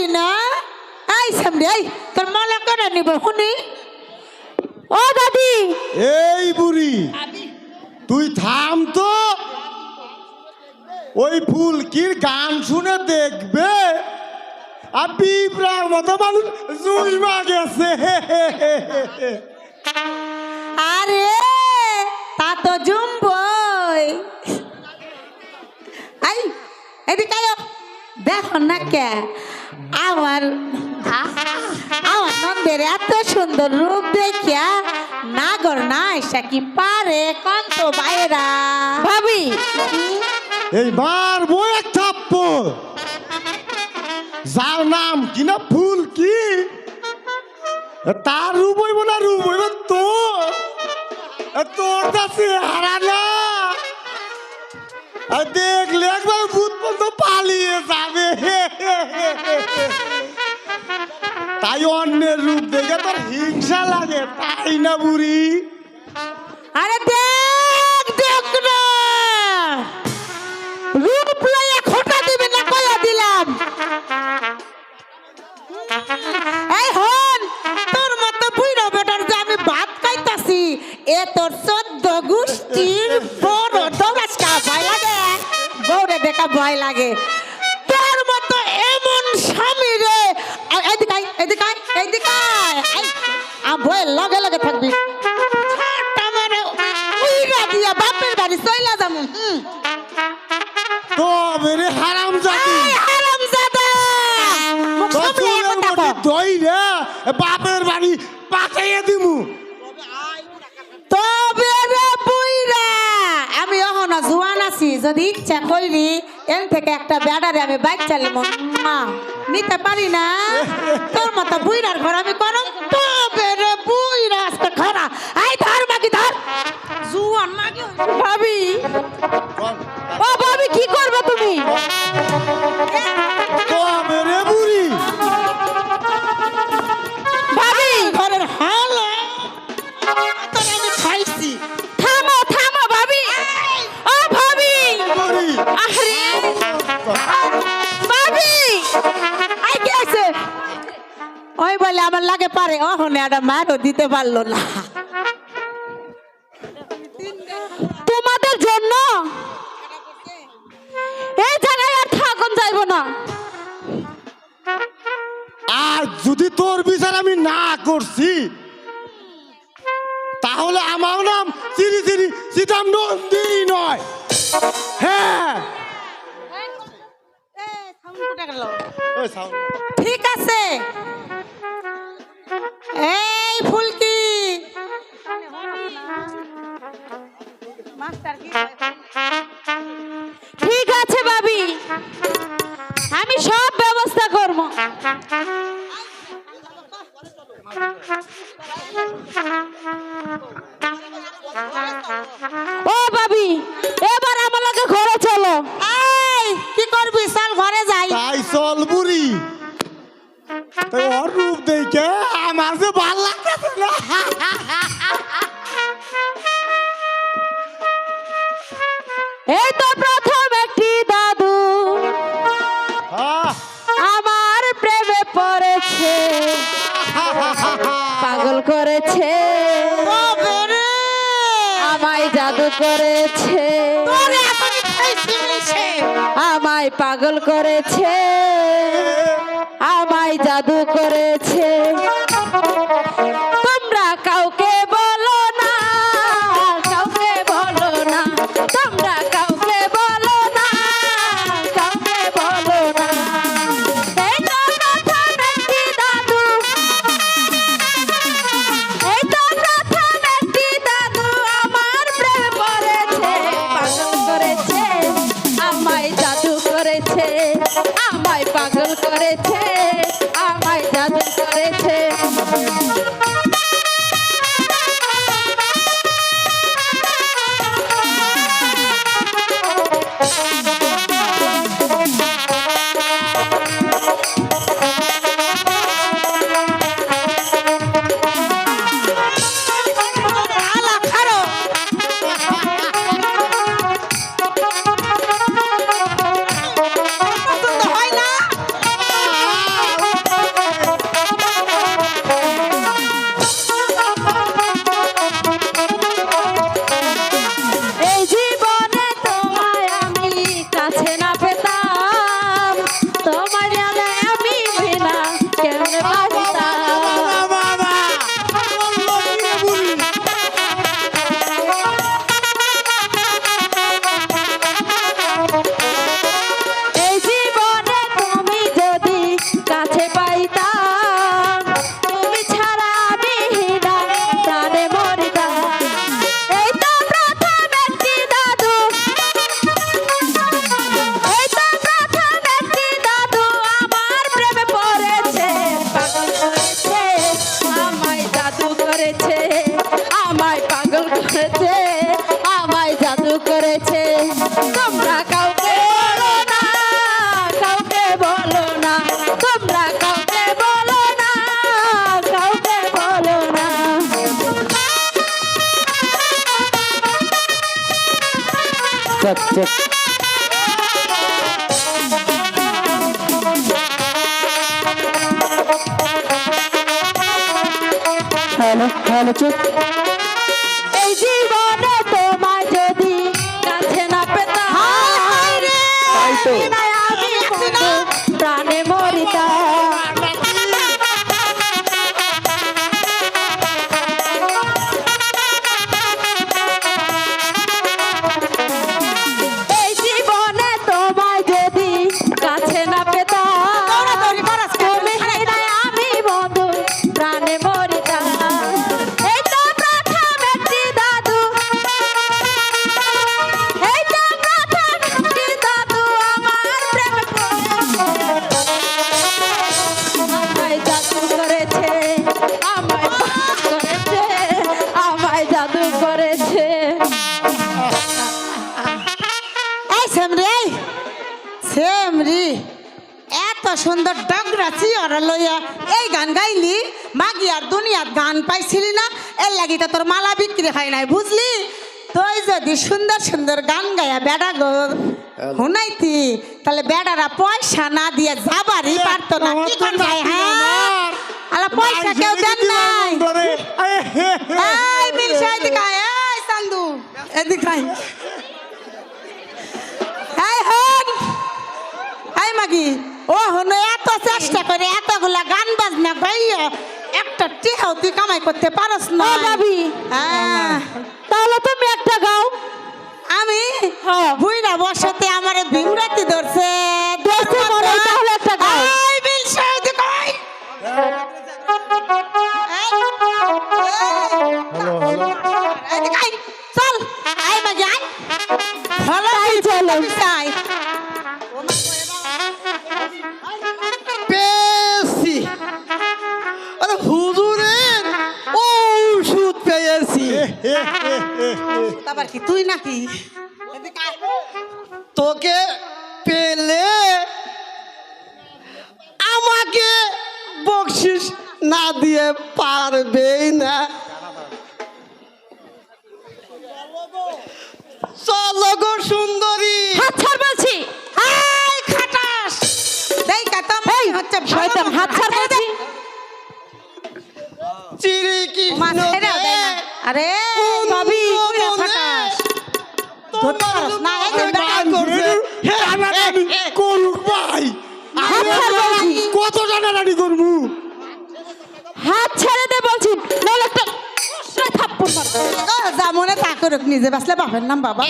পারি না? আই সামনে আই তোর মালা করে নিব শুনি? ও দাদি এই বুড়ি তুই থাম তো। ওই ফুলকির গান শুনে দেখবে। আর পিঁপড়ার মতো মানুষ জুইমা গেছে আরে তা তো জুম্বই। আই এদিকে দেখো না কে। আমার আমার নন্দের এত সুন্দর রূপ দেখিয়া নাগর না এসা কি পারে কন্ত বাইরা? ভাবি। এই মারবো এক যার নাম কিনা ফুলকি তার রূপ হইব না রূপ হইব এ তোর কাছে হারানা দেখলে পর্যন্ত পালিয়ে যাবে। তাই অন্যের রূপ দেখে তোর হিংসা লাগে তাই না বুড়ি? আরে হারাম জাতি। মুখ সামলে। দই রে বাপের বাড়ি পাঠাইয়ে দিমু। তবে রে বুইরা আমি অহনা জুয়ান আছি যদি ইচ্ছা কইরি এন থেকে একটা ব্যাডারে আমি বাইক চালিব নিতে পারি না? তোর মতো বুইরার ঘর আমি করম তবে রে আজকে খারা আই ধর মাগি ধর। জুয়ান মাগি। ভাবি। ও ভাবি কি করবে তুমি? আমার লাগে পারে। ও হনে একটা মারও দিতে পারল না। তোমাদের জন্য এই জায়গায় আর থাকুন যাইব না। আর যদি তোর বিচার আমি না করছি তাহলে আমার নাম চিরি চিরি সীতাম নন্দী নয়। হ্যাঁ। ঠিক আছে। ঠিক আছে ভাবি। আমি সব ব্যবস্থা করব। ও ভাবি এবার আমার লগে ঘরে চলো। এই কি করবি? চল ঘরে যাই। তাই চল বুড়ি। তাই ওর রূপ দেখে আমার যে ভালো লাগতেছে না। করেছে। আমায় পাগল করেছে। আমায় জাদু করেছে। হ্যালো হ্যালো চুপ। গান পাইছিলি না এর লাগি তো তোর মালা বিক্রি হয় নাই বুঝলি তুই যদি সুন্দর সুন্দর গান গায়া বেড়া গো শুনাইতি তাহলে বেড়ারা পয়সা না দিয়ে যাবারই পারতো না কি কোন যায় হ্যাঁ। আলা পয়সা কেউ দেন নাই। এই মিলছে এদিকে আয়, এই চান্দু এদিকে আয়। এই হন এই মাগি ও হলো এত চেষ্টা করে এতগুলা গান বাজনা গাইয়া একটা টিহাও তুই কামাই করতে পারস না ভাবি। হ্যাঁ, তাহলে তুমি একটা গাও। আমি? ভুইরা বসাতে বসতে আমার ভিমরাতি ধরছে। ধরছে তাহলে একটা চলো গো সুন্দরী। হাত ছাড় বলছি। এই খাটাস। দেই কাতাম এই হচ্ছে শয়তান হাত ছাড় বলছি। চিরি মা কৃষ্ণ ছেড়ে দেয় না। আরে ভাবি খাটাস ধরতে না এই বেটা করছে। হে, টানাটানি করুক ভাই। হাত ছাড় বলছি। কত করব? হাত ছেড়ে দে বলছি। যা মনে তা করুক নিজে বাসলে বাপের নাম বাবা।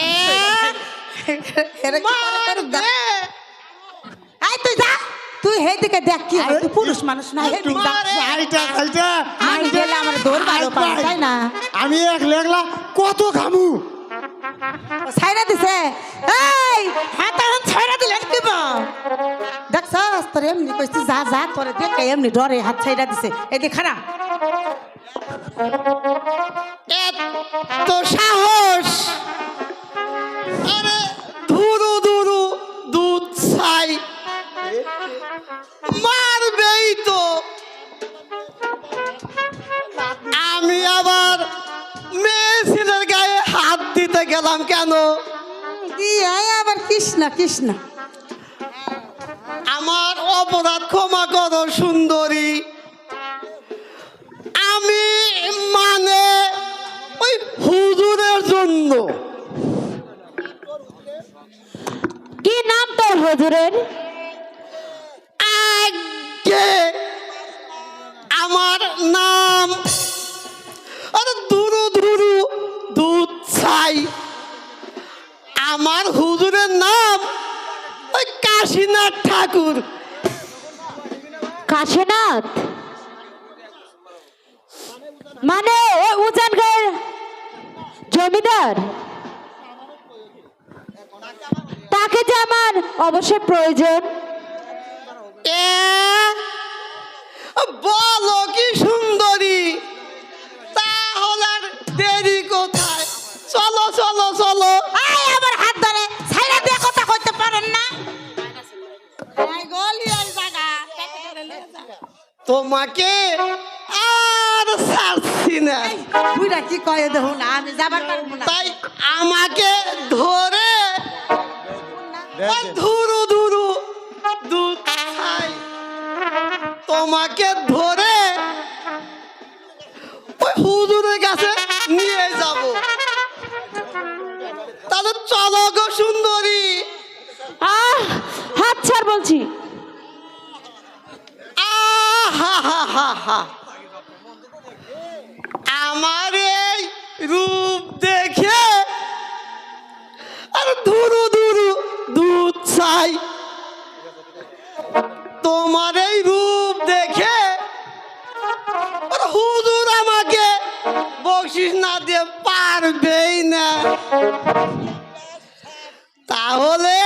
তুই যা তুই হে দিকে দেখ কি হয়, তুই পুরুষ মানুষ না আমি গেলে আমার দৌড় পাবো তাই না? আমি একলা একলা কত খামু ছাইরা দিছে। এই হ্যাঁ তখন ছাইরা দিলে কি দেখছস তোর এমনি কইছি যা যা তোরে দেখে এমনি ডরে হাত ছাইরা দিছে। এদিকে খারাপ এত সাহস! আরে ধুরু ধুরু দুধ ছাই। মারবেই তো। আমি আবার মেয়ে ছেলের গায়ে হাত দিতে গেলাম কেন? কি আবার কৃষ্ণা কৃষ্ণা। আমার অপরাধ ক্ষমা করো সুন্দরী। আমি মানে ওই হুজুরের জন্য। কি নাম তোর হুজুরের? আমার নাম আরে দুরু দুরু দুধ ছাই। আমার হুজুরের নাম ওই কাশীনাথ ঠাকুর। কাশীনাথ? মানে ওই উজান গায়ের জমিদার? তাকে যে আমার অবশ্যই প্রয়োজন। বলো কি সুন্দরী? তাহলে দেরি কোথায়? চলো চলো চলো। আবার হাত ধরে ছাইরা দিয়ে কথা কইতে পারেন না? তোমাকে আর ছাড়ছি না। বুইরা কি কয়ে দেখুন না আমি যাবার পারব না। তাই আমাকে ধরে ধুরু ধুরু দুধ খাই। তোমাকে ধরে ওই হুজুরের কাছে নিয়ে যাব। তাহলে চলো গো সুন্দরী। আহ হাত ছাড় বলছি। আহা আমার এই রূপ দেখে আর ধুরু ধুরু দুধ চাই তোমার এই রূপ দেখে হুজুর আমাকে বকশিস না দিয়ে পারবেই না তাহলে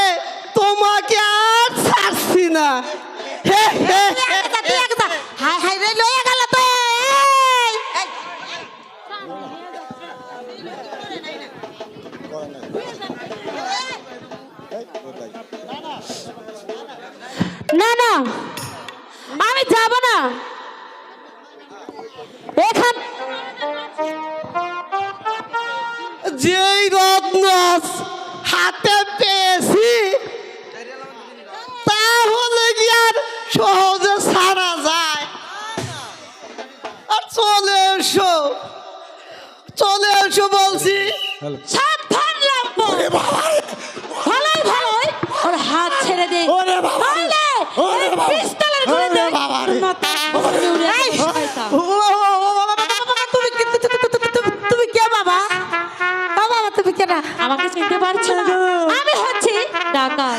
তোমাকে আর ছাড়ছি না হে হে। চলে এসো বলছি। সাবধান লাগবো ভালোই ভালোই। ওর হাত ছেড়ে দে। ওরে বাবা। পিস্তলের গুলি দে বাবা। রে! তুমি কি- তুমি বাবা? বাবা তুমি কে না? আমাকে চিনতে পারছ না? আমি হচ্ছি ডাকাত।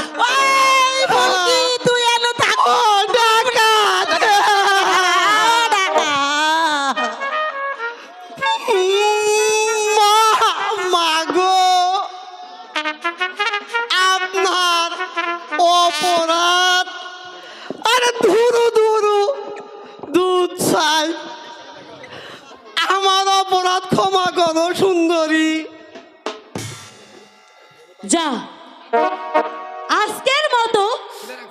অপরাধ। আরে ধুরু ধুরু, দুধ চাই। আমার অপরাধ ক্ষমা করো, সুন্দরী। যা। আজকের মতো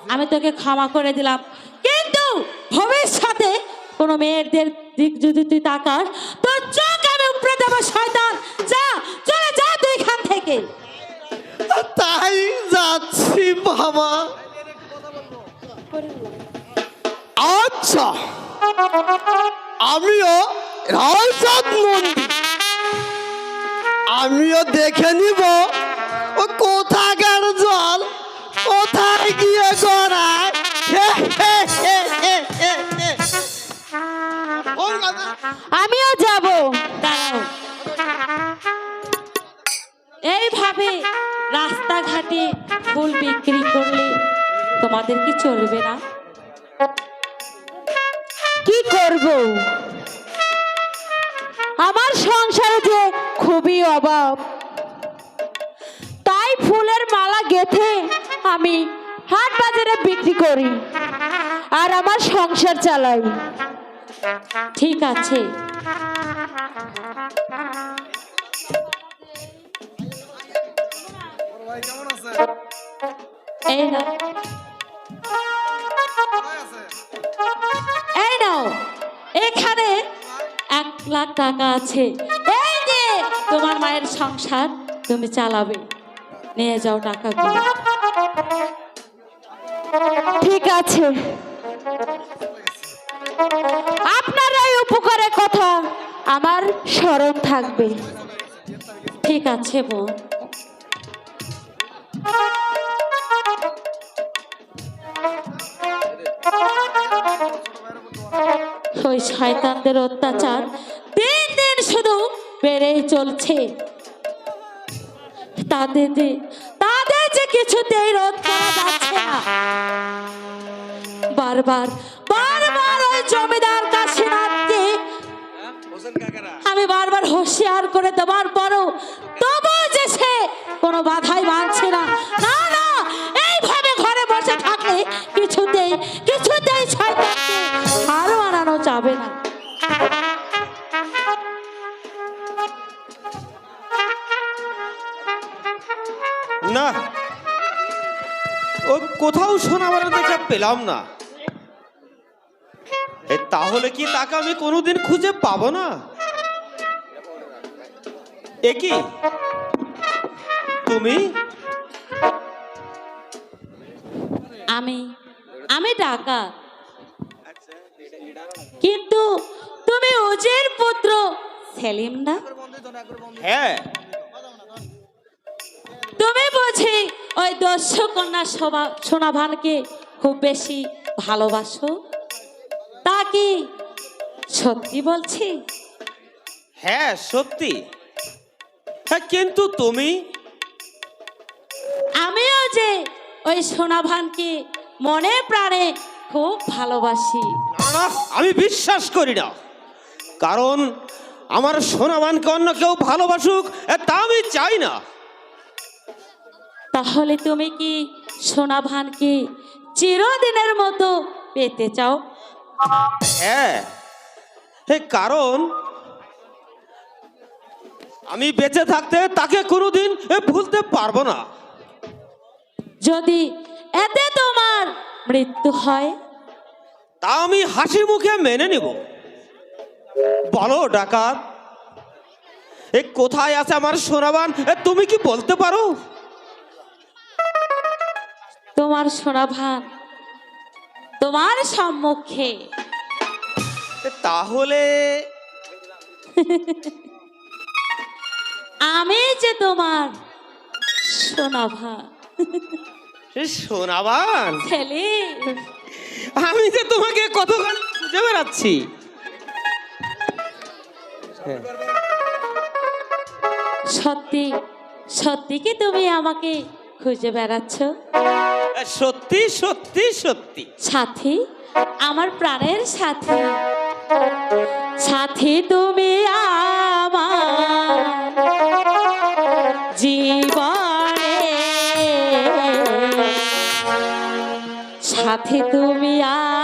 আমি তোকে ক্ষমা করে দিলাম। কিন্তু ভবিষ্যতে কোনো মেয়েদের দিক যদি তুই তাকাস, তোর চোখ আমি উপরে দেবো, শয়তান। যা, চলে যা তুই এখান থেকে। তাই যাচ্ছি বাবা। আচ্ছা আমিও রাজসাদ মন্দির। আমিও দেখে নিব ও ফুল বিক্রি করলে তোমাদের কি চলবে না? কি করব? আমার সংসারে যে খুবই অভাব। তাই ফুলের মালা গেথে আমি হাট বাজারে বিক্রি করি আর আমার সংসার চালাই। ঠিক আছে। এই নাও এই নাও এখানে এক লাখ টাকা আছে। তোমার মায়ের সংসার, তুমি চালাবে। নিয়ে যাও টাকাগুলো। ঠিক আছে। আপনার এই উপকারের কথা আমার স্মরণ থাকবে। ঠিক আছে বোন ওই শয়তানদের অত্যাচার দিন দিন শুধু বেড়েই চলছে। তাদের যে তাদের যে কিছুতেই রোধ করা যাচ্ছে না। বারবার বারবার ওই জমিদার কাশীনাথকে আমি বারবার হুঁশিয়ার করে দেওয়ার পরও তবু যে সে কোনো বাধাই মানছে না। না না, এইভাবে ঘরে বসে থাকলে কিছুতেই শয়তানকে যাবে না। না ও কোথাও শোনাবার দেখা পেলাম না। তাহলে কি তাকে আমি কোনোদিন খুঁজে পাবো না? এ কি? তুমি? আমি আমি ডাকা কিন্তু তুমি ওজের পুত্র। সেলিম না? হ্যাঁ। তুমি বুঝি ওই দস্যু কন্যা শোভা সোনাভানকে খুব বেশি ভালোবাসো? তা কি সত্যি বলছি? হ্যাঁ সত্যি। হ্যাঁ কিন্তু তুমি? আমিও যে ওই সোনাভানকে মনে প্রাণে খুব ভালোবাসি। আমি বিশ্বাস করি না। কারণ আমার সোনামানকে অন্য কেউ ভালোবাসুক তা আমি চাই না। তাহলে তুমি কি সোনাভানকে চিরদিনের মতো পেতে চাও? হ্যাঁ কারণ আমি বেঁচে থাকতে তাকে কোনোদিন ভুলতে পারব না। যদি এতে তোমার মৃত্যু হয় তা আমি হাসি মুখে মেনে নিব। বলো ডাকাত এ কোথায় আছে আমার সোনাবান? তুমি কি বলতে পারো? তোমার সোনাভান তোমার সম্মুখে। তাহলে আমি যে তোমার সোনাভান সোনাবান? ছেলে। আমি যে তোমাকে কতক্ষণ খুঁজে বেড়াচ্ছি? সত্যি সত্যি কি তুমি আমাকে খুঁজে বেড়াচ্ছ? সত্যি সত্যি সত্যি। সাথী আমার প্রাণের সাথী। সাথী তুমি আমার তুমি আমার